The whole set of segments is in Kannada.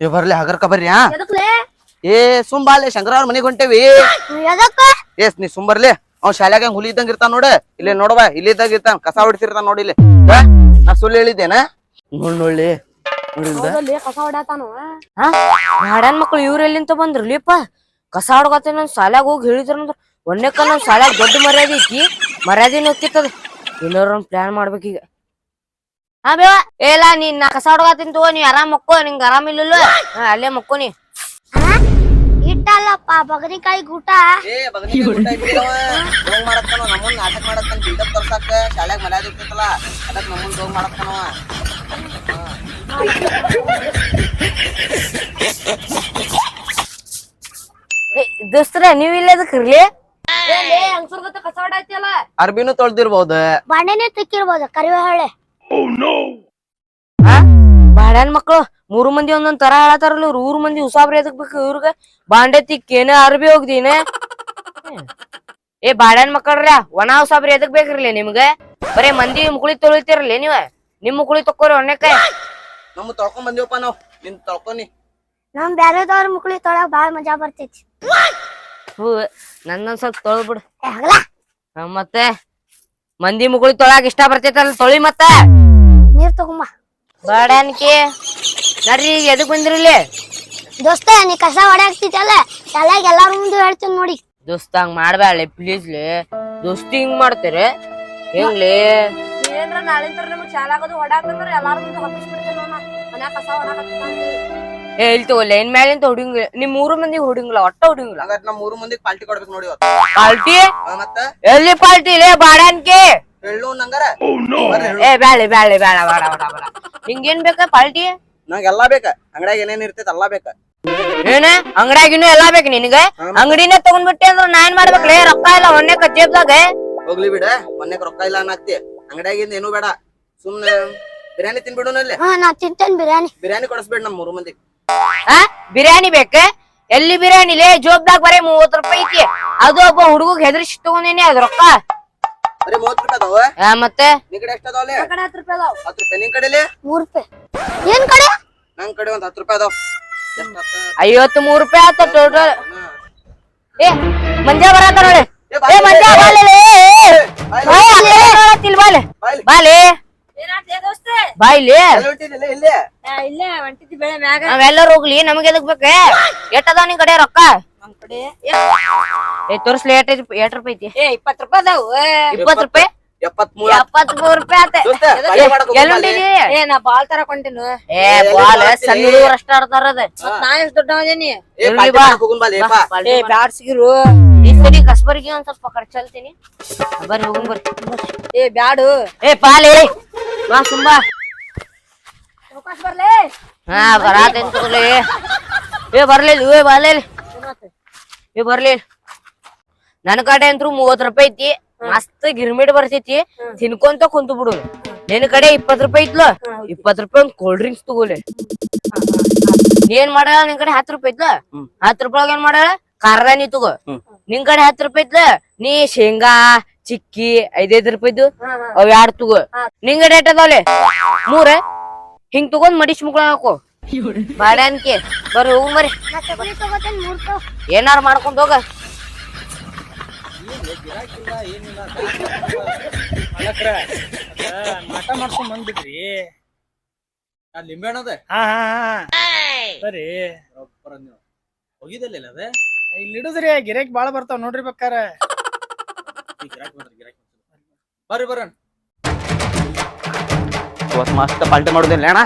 ಏ ಬರ್ಲಿ ಹಗರ್ಕ ಬರ್ರಿ ಹಾ ಏ ಸುಮ್ ಬಾಲೆ ಶಂಕರ ಅವ್ರ ಮನೆಗ್ ಹೊಂಟೇವಿ. ಎದಕ್ಕ ಏಸ್ ನೀ ಸುಮ್ ಬರ್ಲಿ ಅವ್ ಶಾಲ್ಯಾಗ ಹುಲಿ ಇದ್ದಂಗ ಇರ್ತಾನ ನೋಡ. ಇಲ್ಲಿ ನೋಡಬಾ ಇಲ್ಲಿ ಇದ್ದಂಗ ಇರ್ತಾನ ಕಸ ಹೊಡಿಸಿರ್ತಾನ ನೋಡಿ ಇಲ್ಲಿ. ನಾ ಸುಳ್ಳು ಹೇಳಿದ್ದೇನ? ನೋಡ್ ನೋಡ್ಲಿ ಕಸ ಹೊಡ್ಯಾತಾನು? ಮಾಡ್ಯಾನ್ ಮಕ್ಳು ಇವ್ರ ಎಲ್ಲಿಂತ ಬಂದ್ರಲಿಪ್ಪ? ಕಸ ಆಡ್ಗತ್ತೆ ನನ್ ಶಾಲ್ಯಾಗ ಹೋಗಿ ಹೇಳಿದ್ರ ಒಂದೇಕ ನನ್ ಶಾಲ್ಯಾಗ ದೊಡ್ಡ ಮರ್ಯಾದೆ ಐತಿ. ಮರ್ಯಾದೆ ಹೋಗಿತ್ತದ ಏನಾರ ಒಂದ್ ಪ್ಲಾನ್ ಮಾಡ್ಬೇಕೀಗ. ಹಾ ಬೇವ. ಏಲ ನೀನ್ ನಾ ಕಸ ಆಡ್ಗತ್ತೀನಿ ತಗೋ ನೀ ಆರಾಮ್ ಮಕ್ಕೋ ನಿಂಗ್ ಆರಾಮ್ ಇಲ್ಲಲ್ಲ? ಹಾ ಅಲ್ಲೇ ಮಕ್ಕೋ ನೀ. ಇಟ್ಟಲ್ಲಪ್ಪ ಬಗನಿಕಾಯಿ ಗೂಟ ಏ ಬಗನಿಗೆ ಊಟ ಇಟ್ಟಿದವ ಹೋಗ್ ಮಾಡತ್ತಾನ ನಮ್ಮನ್ ನಾಟಕ ಮಾಡತ್ತಾನ ಬಿಲ್ಡಪ್ ತರ್ಸಾಕ. ಶಾಲ್ಯಾಗ ಮರ್ಯಾದೆ ಇರ್ತೈತಲ್ಲ ಅದಕ್ ನಮ್ಮನ್ ಹೋಗ್ ಮಾಡತ್ತಾನವ ಏ, ದೋಸ್ತ್ರ ನೀವ್ ಇಲ್ಲ ಅದಕ್ಕೆ ಇರ್ಲಿ? ಅರ್ಬಿನೂ ತೊಳ್ದಿರ್ಬಹುದ ಬಾಂಡೆನೆ ತಿಕ್ಕಿರ್ಬೋದು ಕರಿವೆ ಹಳೆ ಬಾಡ್ಯಾನ್ ಮಕ್ಳು ಮೂರು ಮಂದಿ ಒಂದೊಂದ್ ತರ ಹೇಳತಾರಲ್ಲ ಇವ್ರು. ಊರ್ ಮಂದಿ ಉಸಾಬ್ರಿ ಎದಕ್ ಬೇಕು ಇವ್ರಗ? ಬಾಂಡೆ ತಿಕ್ಕೇನ ಅರ್ಬಿ ಹೋಗ್ದೀನ. ಏ ಬಾಡ್ಯಾನ್ ಮಕ್ಕಳ್ರ ಒಣ ಉಸಾಬ್ರಿ ಎದಕ್ ಬೇಕ್ರಲ್ಲ ನಿಮ್ಗ? ಬರೇ ಮಂದಿ ಮುಗುಳಿ ತೊಳಿತಿರ್ಲಿ ನೀವ? ನಿಮ್ ಮುಗುಳಿ ತಕ್ಕೋರಿ ಒಣ್ಣೆಕ ನಮ್ ತೊಳ್ಕೊಂಡ್ ಬಂದಿವಪ್ಪ ನಾವ್. ನಿನ್ ತೊಳ್ಕೊನಿ. ನಮ್ ಬ್ಯಾರೆದವ್ರ ಮುಕ್ಳಿ ತೊಳಗ್ ಬಾಳ ಮಜಾ ಬರ್ತೈತಿ. ಹೂ ನಂದೊಂದ್ ಸ್ವಲ್ಪ ತೊಳ್ಬಿಡು ಬಿಡು ಹಾ, ಮತ್ತೆ ಮಂದಿ ಮುಗುಳಿ ತೊಳಗ್ ಇಷ್ಟ ಬರ್ತೈತಲ್ಲ ತೊಳಿ ಮತ್ತ. ನೀರ್ ತಗೊಂಬ. ಬಾಡ್ಯಾನ್ಕಿ ನಡ್ರಿ ಈಗ ಎದಕ್ ಬಂದಿರಲಿ ದೋಸ್ತ ನೀ ಕಸ ಹೊಡ್ಯಾಕ್ತಿದ್ದಲ್ಲ ಶಾಲ್ಯಾಗ ಎಲ್ಲಾರು ಮುಂದೆ ಹೇಳ್ತೀನಿ ನೋಡಿ. ದೋಸ್ತ ಹಂಗ್ ಮಾಡ್ಬ್ಯಾಳೆ ಪ್ಲೀಸ್ಲಿ ದೋಸ್ತಿ ಹಿಂಗ್ ಮಾಡ್ತೀರಿ? ಹೆಂಗ್ಲಿ? ಏನ್ರ ನಾಳಿಂದ ನಮಗ್ ಶಾಲಾಗದು ಹೊಡ್ಯಾಕಂದ್ರ ಎಲ್ಲಾರು ಮುಂದೆ ಹಬ್ಬಿಸ್ಬಿಡ್ತೇನೆ ಮನ್ಯಾಗ ಕಸ ಹೊಡ್ಯಾಕತ್ತೀನಿ ಏ ಇಲ್ಲಿ ತಗೋಲ್ಲ ಏನ್ ಮ್ಯಾಲಿಂತ ಹೊಡಿಂಗಿಲ್ಲ. ನಿಮ್ ಮೂರು ಮಂದಿ ಹೊಡಿಂಗಿಲ್ಲ ಒಟ್ಟ ಹೊಡಿಂಗಿಲ್ಲ. ಹಂಗಾರೆ ನಮ್ಮ ಮೂರು ಮಂದಿಗೆ ಪಾಲ್ಟಿ ಕೊಡ್ಬೇಕು ನೋಡಿ ಇವತ್ತು. ಪಾಲ್ಟಿ? ಆ, ಮತ್ತ? ಎಲ್ಲಿ ಪಾಲ್ಟಿ ಲೇ ಬಾಡ್ಯಾನ್ಕಿ ಹೇಳು ನಂಗಾರ ಬರ್ರಿ ಏ ಬ್ಯಾಳಿ ಬ್ಯಾಳಿ ಬೇಡ ಬೇಡ ಬೇಡ ಬೇಡ. ನಿಂಗೇನ್ ಬೇಕ? ಪಾಲ್ಟಿ? ನಂಗ ಎಲ್ಲಾ ಬೇಕ. ಅಂಗಡ್ಯಾಗ ಏನೇನ್ ಇರ್ತೈತಿ ಎಲ್ಲಾ ಬೇಕ. ಏನ? ಅಂಗಡ್ಯಾಗಿನೂ ಎಲ್ಲಾ ಬೇಕು ನಿನಗ? ಅಂಗಡಿನೇ ತಗೊಂಡ್ಬಿಟ್ಟೆ ಅಂದ್ರ ನಾ ಏನ್ ಮಾಡ್ಬೇಕ್ಲೇ ರೊಕ್ಕ ಇಲ್ಲ ಒಣ್ಣೆ ಕಚ್ಚೇಬ್ದಾಗ ಹೋಗ್ಲಿ ಬಿಡ. ಮೊನ್ನೆಕ್ ರೊಕ್ಕ ಇಲ್ಲ ಅನ್ನತ್ತಿ. ಅಂಗಡ್ಯಾಗಿಂದ ಏನೂ ಬೇಡ. ಸುಮ್ನೆ ಬಿರಿಯಾನಿ ತಿನ್ಬಿಡುನಲ್ಲಿ ಹಾ ನಾ ತಿಂತೇನ್ ಬಿರಿಯಾನಿ. ಬಿರಿಯಾನಿ ಕೊಡಿಸ್ಬೇಡ ನಮ್ ಮೂರು ಮಂದಿಗೆ. ಆ ಬಿರಿಯಾನಿ ಬೇಕ? ಎಲ್ಲಿ ಬಿರಿಯಾನಿ? ಲೇ ಜೋಬ್ದಾಗ ಬರೀ ಮೂವತ್ ರೂಪಾಯಿ ಐತಿ. ಅದು ಒಬ್ಬ ಹುಡುಗ ಹೆದರ್ಸಿ ತಗೊಂಡೇನಿ ಅದ್ ರೊಕ್ಕ. ಬರೀ ಮೂವತ್ ರೂಪಾಯಿ ಅದಾವ ಆ, ಮತ್ತೆ? ನಿನ್ ಕಡೆ ಎಷ್ಟ್ ಅದಾವಲೆ? ಕಡೆ ಹತ್ತು ರೂಪಾಯಿ ಅದಾವ. ಹತ್ತು ರೂಪಾಯಿ ನಿನ್ ಕಡೆಲಿ? ಮೂರ್ ರೂಪಾಯಿ. ಏನ್ ಕಡೆ? ನನ್ ಕಡೆ ಒಂದ್ ಹತ್ತು ರೂಪಾಯಿ ಅದಾವ. ಎಷ್ಟ್ ಆತ? ಐವತ್ ಮೂರ್ ರೂಪಾಯಿ ಆತ ಟೋಟಲ್ ಹಾ. ಏ ಮಂಜ ಬರತ್ತ ನೋಡಿ. ಏ, ಮಂಜ ಬಾಲೆ ಬಾಲೆ ಬಾಯ್ಲಿ. ಬಾಲೆ ಬಾಯ್ಲಿ? ಎಲ್ಲಿ ಹೊಂಟಿದಿಲ್ಲ ಇಲ್ಲಿ? ಇಲ್ಲೇ ಹೊಂಟಿದ್ದಿ ಬೆಳೆ ಮ್ಯಾಗ. ನಾವೆಲ್ಲರೂ ಹೋಗ್ಲಿ ನಮಗೆ ಎದಕ್ ಬೇಕ? ಎಟ್ ಅದಾವ ನಿನ್ ಕಡೆ ರೊಕ್ಕ? ನಮ್ ಕಡೆ. ಏ ತೋರ್ಸ್ಲಿ ಐತಿ ರೂಪಾಯಿ ಐತಿ? ಏ ಇಪ್ಪತ್ ರೂಪಾಯಿ ಅದಾವು. ಇಪ್ಪತ್ ರೂಪಾಯಿ? ಎಪ್ಪತ್ ಮೂರ ಎಪ್ಪತ್ ಮೂರ್ ರೂಪಾಯಿ ಆತ ಹೋಗು? ಏ ನಾ ಬಾಲ್ ತರ ಕೊಂಟಿನು ಏ ಬಾಲ್ ಸಣ್ಣ ಹುಡುಗರು ಅಷ್ಟ ಆಡ್ತಾರ ಅದ. ನಾ ಎಷ್ಟ್ ದೊಡ್ಡ ಅದೀನಿ ಏ. ಏ ಬ್ಯಾಡ್ ಸಿಗಿರು. ಸರಿ ಕಸ್ಬರ್ಗಿ ಒಂದ್ ಸ್ವಲ್ಪ ಖರ್ಚು ಚಲ್ತೀನಿ ಬರ್ರಿ ಹೋಗುನ್ ಬರ್ರಿ. ಏ ಬ್ಯಾಡು. ಏ ಪಾಲೆ ಬಾ ತುಂಬಾ ಬರ್ಲೇ. ಹಾ ಬರಾತೇನ್ ತಗೊಳ್ಳಿ. ಏ ಬರ್ಲಿಲ್ಲ ಏ ಬರ್ಲಿಲ್ಲ ಏ ಬರ್ಲಿ. ನನ್ ಕಡೆ ಅಂತೂ ಮೂವತ್ ರೂಪಾಯಿ ಐತಿ. ಮಸ್ತ್ ಗಿರ್ಮಿಟ್ ಬರ್ತೈತಿ ತಿನ್ಕೊಂತ ಕುಂತು ಬಿಡು. ನಿನ್ ಕಡೆ ಇಪ್ಪತ್ ರೂಪಾಯಿ ಐತ್ಲ ಇಪ್ಪತ್ ರೂಪಾಯಿ ಒಂದ್ ಕೋಲ್ಡ್ ಡ್ರಿಂಕ್ಸ್ ತಗೋಲಿ ಏನ್ ಮಾಡ ನಿನ್ ಕಡೆ ಹತ್ತು ರೂಪಾಯಿ ಐತ್ಲ ಹತ್ತು ರೂಪಾಯಿ ಏನ್ ಮಾಡಾಳ ಖಾರದಾನಿ ತಗೋ. ನಿನ್ ಕಡೆ ಹತ್ತು ರೂಪಾಯಿ ಐತ್ಲ ನೀ ಶೇಂಗಾ ಚಿಕ್ಕಿ ಐದೈದ್ ರೂಪಾಯಿದು ಅವ್ ಯಾಡ್ ತಗೋ. ನಿಂಗ ರೇಟ್ ಅದಾವಲೆ? ಮೂರ? ಹಿಂಗ್ ತಗೊಂಡ್ ಮಡಿಸ್ ಮುಕ್ಳ ಹಾಕೋ. ಬಾಡ್ಯಾನ್ಕೆ ಬರ್ರಿ ಹೋಗ್ ಮರಿ. ಏನಾರು ಮಾಡ್ಕೊಂಡ್ ಹೋಗ ಮಾಟ ಮಾಡ್ಕೊಂಡ್ ಬಂದ್ಬಿಟ್ರಿ ಆ ಲಿಂಬೆ ಹಣ್ಣದ ಹಾ ಹಾ ಹಾ. ಸರಿ. ಹೋಗಿದಲ್ಲ ಅದ ಇಲ್ಲಿ ಇಡುದ್ರಿ ಗಿರಾಕಿ ಬಾಳ ಬರ್ತಾವ ನೋಡ್ರಿ ಬೇಕಾರ ಬರ್ರಿ ಬರ್ರಿ ಇವತ್ ಮಸ್ತ್ ಪಾಲ್ಟಿ ಮಾಡುದಿಲ್ಲ ಅಣ್ಣ?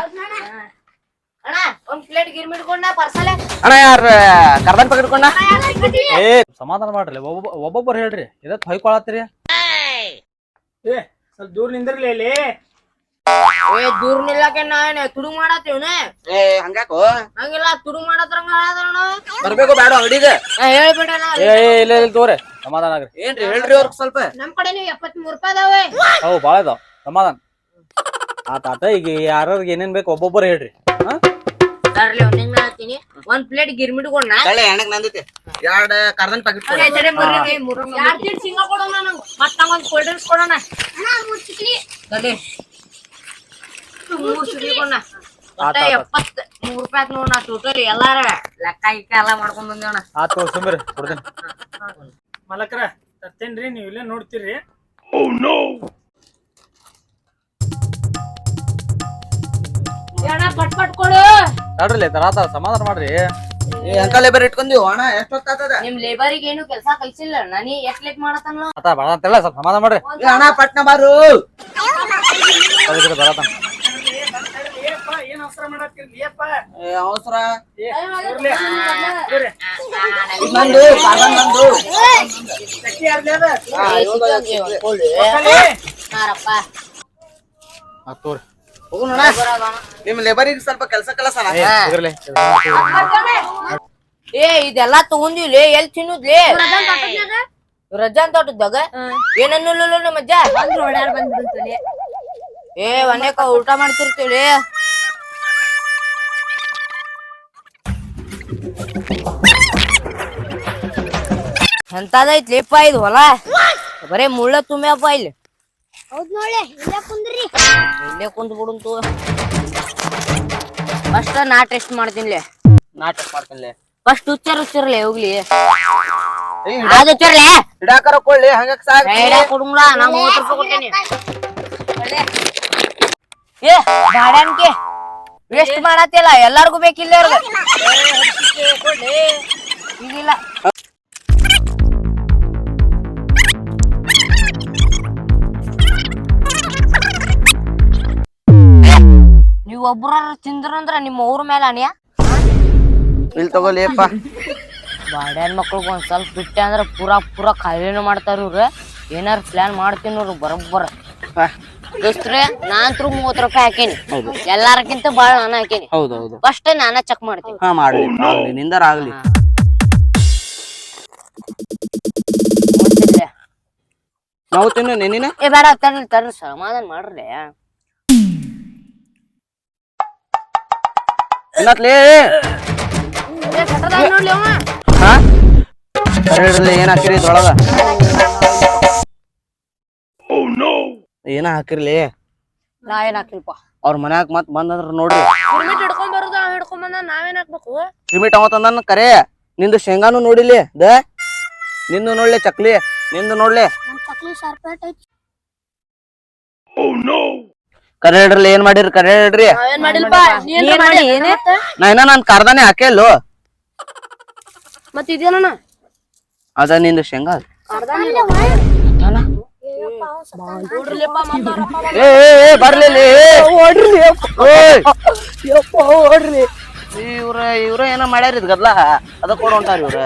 ಅಣ್ಣ ಯಾರ ಕರ್ದನ್ ಪಕ್ಕ ಏ ಸಮಾಧಾನ ಮಾಡ್ರಿ ಒಬ್ಬೊಬ್ಬ ಒಬ್ಬೊಬ್ಬರು ಹೇಳ್ರಿ ಇದಕ್ ಹೊಯ್ಕೊಳತ್ತೀರಿ? ಏ ಸ್ವಲ್ಪ ದೂರ ನಿಂದಿರ್ಲಿ ಇಲ್ಲಿ ಏ ದೂರ ನಿಲ್ಲಕ್ಕೆ ನಾ ಏನ್ ತುಡುಗ್ ಮಾಡತ್ತೀವ್ನ ಏ ಹಂಗ್ಯಾಕೋ? ಹಂಗಿಲ್ಲ ತುಡು ಮಾಡತ್ರಂಗ ಹೇಳದಣ್ಣ ಬರ್ಬೇಕು ಬೇಡ ಅಂಗಡಿಗೆ? ನಾ ಹೇಳ್ಬಿಟ್ಟ ಏ ಇಲ್ಲ ಇಲ್ಲ ತೋರಿ ಸಮಾಧಾನ ಆಗ್ರಿ. ಏನ್ರಿ ಹೇಳ್ರಿ ಅವ್ರ ಸ್ವಲ್ಪ. ನಮ್ ಕಡೆ ನೀವು ಎಪ್ಪತ್ ಮೂರ್ ರೂಪಾಯಿ ಅದಾವೆ. ಅವು ಇದಾವ. ಸಮಾಧಾನ. ಆತ ಆತ ಈಗ ಯಾರ್ಯಾರಿಗೆ ಏನೇನ್ ಬೇಕು ಒಬ್ಬೊಬ್ಬರು ಹೇಳ್ರಿ. ಒಂದ್ ನಿಂಗ್ ಹೇಳ್ತೀನಿ. ಒಂದ್ ಪ್ಲೇಟ್ ನಂದೈತಿ ಎರಡ್ ಕರ್ದನ್ ಪ್ಯಾಕೆಟ್ ಯಾರ್ ಸಿಂಗ ಕೊಡೋಣ ನಂಗ್ ಮತ್ತ ಒಂದ್ ಕೋಲ್ಡ್ ಡ್ರಿಂಕ್ಸ್ ಕೊಡೋಣ. ಮೂರ್ ಸಿಗ್ಲಿ. ಎಪ್ಪತ್ ಮೂರ್ ರೂಪಾಯಿ ಆತ್ ನೋಡ್ ಟೋಟಲ್ ಎಲ್ಲಾರ. ಲೆಕ್ಕ ಗಿಕ್ಕ ಎಲ್ಲ ಮಾಡ್ಕೊಂಡ್ ಬಂದೇವಣ ಆತು ಸುಮ್ರಿ ಕೊಡ್ತೇನೆ. ಮಲಕ್ರ ತರ್ತೇನ್ರಿ ನೀವು ಇಲ್ಲೇ ನೋಡ್ತೀರಿ. ಪಟ್ ಪಟ್ ಕೊಡು. ಸಮಾಧಾನ ಮಾಡ್ರಿ. ಅಂಕ ಲೇಬರ್ ಅಣ್ಣ ನಿಮ್ ಲೇಬರಿಗೆ ಏನು ಕೆಲಸ ಕಲ್ಸಿಲ್ಲ. ನನಿ ಎಷ್ಟ್ ಲೇಟ್ ಮಾಡತ್ತಾನ? ಆತ ಬಾಳ ಅಂತೆಲ್ಲ ಸ್ವಲ್ಪ ಸಮಾಧಾನ ಮಾಡ್ರಿ. ಏ ಅಣ್ಣ ಪಟ್ನ ಬಾರು ಬರತಾನ ಏ ಅವಸರ. ನಂದು ನಂದು? ಹಾ. ಹಾರಪ್ಪ ಆತ್ ಹೋಗುಣ ನಿಮ್ ಲೇಬರಿಗೆ ಸ್ವಲ್ಪ ಕೆಲಸ ಏ ಇದೆಲ್ಲಾ ತಗೊಂದಿವ್ಲಿ ಎಲ್ ತಿನ್ನುದ್ಲಿ ರಜಾ ಅಂತ ಹೊಟ್ಟದಾಗ ಏನನ್ನಲ್ಲ ನಮ್ಮ ಅಜ್ಜ? ಏ ಒನ್ನೇಕ ಊಟ ಮಾಡ್ತಿರ್ತೀವಿ ಎಂತದೈತ್ಲಿಪ್ಪ ಇದು ಹೊಲ? ಬರೇ ಮುಳ್ಳ ತುಂಬ್ಯಪ್ಪ ಇಲ್ಲಿ. ಹೌದ್ ನೋಡ್ಲೆ ಇಲ್ಲೇ ಕುಂದ್ರಿ. ಇಲ್ಲೇ ಕುಂದ್ ಬಿಡುಂತು ಫಸ್ಟ್ ನಾ ಟೆಸ್ಟ್ ಮಾಡ್ತೀನಿ ಟೆಸ್ಟ್ ಮಾಡ್ತೀನಿ ಫಸ್ಟ್ ಉಚ್ಚರ್ ಉಚ್ಚರ್ಲೆ ಹೋಗ್ಲಿ. ಅದು ಉಚ್ಚರ್ಲೆ ಹಿಡಾಕರ ಕೊಳ್ಳಿ ಹಂಗ ಸಾಕ್. ಬೇಡ ಕೊಡುಂಗ್ಲ ನಾ ಮೂವತ್ತು ರೂಪಾಯಿ ಕೊಟ್ಟೇನಿ ಏ ಬಾಡ್ಯಾನ್ಕೆ ವೇಸ್ಟ್ ಮಾಡತ್ತಿಲ್ಲ ಎಲ್ಲಾರ್ಗು ಬೇಕಿಲ್ಲ ಅವ್ರಿಗೆ. ಈಗಿಲ್ಲ. ಒಬ್ರ ತಿಂದ್ರಂದ್ರ ನಿಮ್ಮ ಊರ ಮೇಲೆ ಅನಿಯ? ಇಲ್ಲಿ ತಗೋಲಿಯಪ್ಪ ಬಾಡ್ಯಾನ್ ಮಕ್ಳಿಗೆ ಒಂದ್ ಸ್ವಲ್ಪ ಬಿಟ್ಟೆ ಅಂದ್ರ ಪೂರಾ ಪೂರಾ ಖಾಲಿನ ಮಾಡ್ತಾರ ಇವ್ರ. ಏನಾರ ಪ್ಲಾನ್ ಮಾಡ್ತೀನಿ ನೋಡ್ರಿ ಬರೋಬ್ಬರ. ದೋಸ್ತ್ರೆ ನಾನಂತ್ರು ಮೂವತ್ ರೂಪಾಯಿ ಹಾಕೇನಿ. ಎಲ್ಲಾರಕ್ಕಿಂತ ಬಾಳ ನಾನು ಹಾಕೇನಿ. ಹೌದು ಹೌದು. ಫಸ್ಟ್ ನಾನ ಚೆಕ್ ಮಾಡ್ತೀನಿ. ಹಾ ಮಾಡ್ಲಿ ಆಗ್ಲಿ ನಿಂದರ ಆಗ್ಲಿ. ನೋಡ್ತಿದ್ಲೆ ನಾವು ತಿನ್ನು ನೆನಿನ ಏ ಬೇಡ ತರ್ರಿ ತರ್ರಿ. ಸಮಾಧಾನ ಮಾಡ್ರಿ. ಅವ ಹಾ? ಕರೆಡ್ರಲ್ಲಿ ಏನ್ ಹಾಕಿರಿ ಇದ್ರೊಳಗ? ಏನ ಹಾಕಿರ್ಲಿ? ನಾ ಏನ್ ಹಾಕಿಲ್ಪ ಅವ್ರ ಮನ್ಯಾಗ ಮತ್ ಬಂದಂದ್ರ ನೋಡ್ರಿ. ಲಿಮಿಟ್ ಹಿಡ್ಕೊಂಡ್ ಬರೋದು ಅವ್ ಹಿಡ್ಕೊಂಡ್ ಬಂದ ನಾವೇನ್ ಹಾಕ್ಬೇಕು? ಲಿಮಿಟ್ ಅವತ್ತಂದನ್ ಕರೆ. ನಿಂದು ಶೇಂಗಾನು ನೋಡಿಲಿ ದ? ನಿಂದು ನೋಡ್ಲಿ ಚಕ್ಲಿ ನಿಂದು ನೋಡ್ಲಿ. ನಮ್ ಚಕ್ಲಿ ಶಾರ್ಪೇಟ್ ಐತಿ. ಕರೆ ಏನ್ ಮಾಡಿರಿ ಕರೆ ಇಡ್ರಿ ನಾವೇನ್ ಮಾಡಿಲ್ಪ? ನೀ ಏನ್ರ ಮಾಡಿ ಏನೇ? ನಾ ಇನ್ನ ನಾನ್ ಕಾರ್ದಾನೆ ಹಾಕೇಲ್ಲೋ ಮತ್ ಇದೇನ ಅದ ನಿಂದು ಶೇಂಗಾ ಏ ಏ, ಏ ಬರ್ಲಿ ಓಡ್ರಿ ಇವ್ರ ಇವ್ರ ಏನೋ ಮಾಡ್ಯಾರ ಇದ್ ಗದ್ಲ. ಅದ ಕೊಡ ಹೊಂಟಾರ ಇವ್ರ.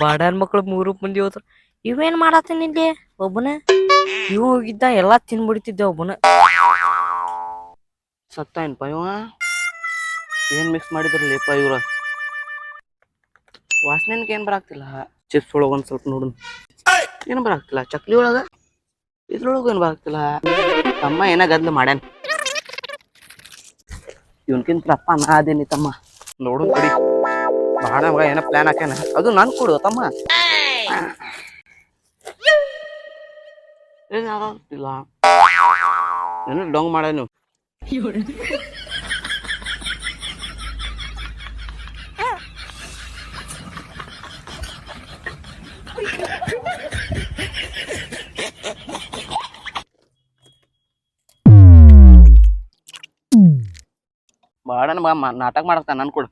ಬಾಡ್ಯಾನ್ ಮಕ್ಳು ಮೂರು ಮಂದಿ ಹೋದ್ರ. ಇವೇನ್ ಮಾಡತ್ತೀನಿ ಇಲ್ಲಿ ಒಬ್ಬನ? ಇವ ಹೋಗಿದ್ದ ಎಲ್ಲಾ ತಿನ್ಬಿಡ್ತಿದ್ದೆ ಒಬ್ಬನ. ಸತ್ತ ಏನ್ಪ ಇವ? ಏನ್ ಮಿಕ್ಸ್ ಮಾಡಿದ್ರಲ್ಲಿಪ್ಪ ಇವ್ರ? ವಾಸನೆನ್ಕ ಏನ್ ಬರಾಕ್ತಿಲ್ಲ? ಚಿಪ್ಸ್ ಒಳಗ ಒಂದ್ ಸ್ವಲ್ಪ ನೋಡು ಏನ್ ಬರಾಕ್ತಿಲ್ಲ? ಚಕ್ಲಿ ಒಳಗ? ಇದ್ರೊಳಗ ಏನ್ ಬರಾಕ್ತಿಲ್ಲ? ತಮ್ಮ ಏನ ಗದ್ಲ ಮಾಡ್ಯಾನ? ಇವನ್ಕಿಂತ ಅಪ್ಪ ನಾ ಅದೇನಿ ತಮ್ಮ. ನೋಡು ಕಡಿ ಬಾಡ ಮಗ ಏನ ಪ್ಲಾನ್ ಹಾಕ್ಯಾನ? ಅದು ನನ್ ಕೊಡು ತಮ್ಮ. ಏನಾಗ್ತಿಲ್ಲ ಏನೋ ಡೊಂಗ್ ಮಾಡ್ಯಾನು ಬಾಡನ ಬಾ ಮ- ನಾಟಕ ಮಾಡಸ್ತಾನ ನನ್ ಕೊಡು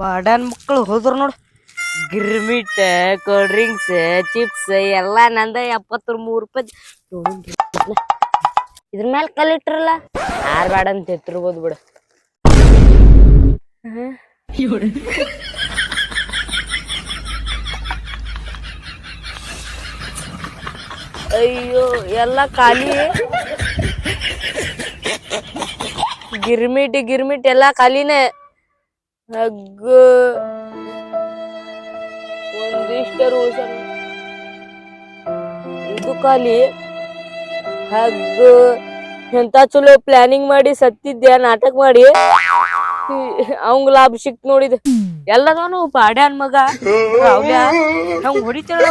ಬಾಡ್ಯಾನ್ ಮಕ್ಕಳು ಹೋದ್ರು ನೋಡು. ಗಿರ್ಮಿಟ್ ಕೋಲ್ಡ್ ಡ್ರಿಂಕ್ಸ್ ಚಿಪ್ಸ್ ಎಲ್ಲ ನಂದ ಎಪ್ಪತ್ತು ಮೂರು ರೂಪಾಯಿ ಇದ್ರ ಮೇಲೆ ಕಲ್ಲಿಟ್ರಲ್ಲ ಯಾರ್ ಬೇಡ ಅಂತ ಇಟ್ಟಿರ್ಬೋದು ಬಿಡು. ಅಯ್ಯೋ, ಎಲ್ಲ ಖಾಲಿ. ಗಿರ್ಮಿಟ್ ಗಿರ್ಮಿಟ್ ಎಲ್ಲ ಖಾಲಿನೇ. ಹಗ್ಗ ಒಂದಿಷ್ಟರು ಉಳ್ಸಣ ಇದು ಖಾಲಿ. ಹಗ್ಗ ಎಂತ ಚಲೋ ಪ್ಲಾನಿಂಗ್ ಮಾಡಿ ಸತ್ತಿದ್ದೆ ನಾಟಕ ಮಾಡಿ? ಅವಂಗ ಲಾಭ ಸಿಕ್ತ್ ನೋಡಿದ. ಎಲ್ಲದಾನು ಪಾಡ್ಯಾನ್ ಮಗ. ಹೊಡಿತಾಳ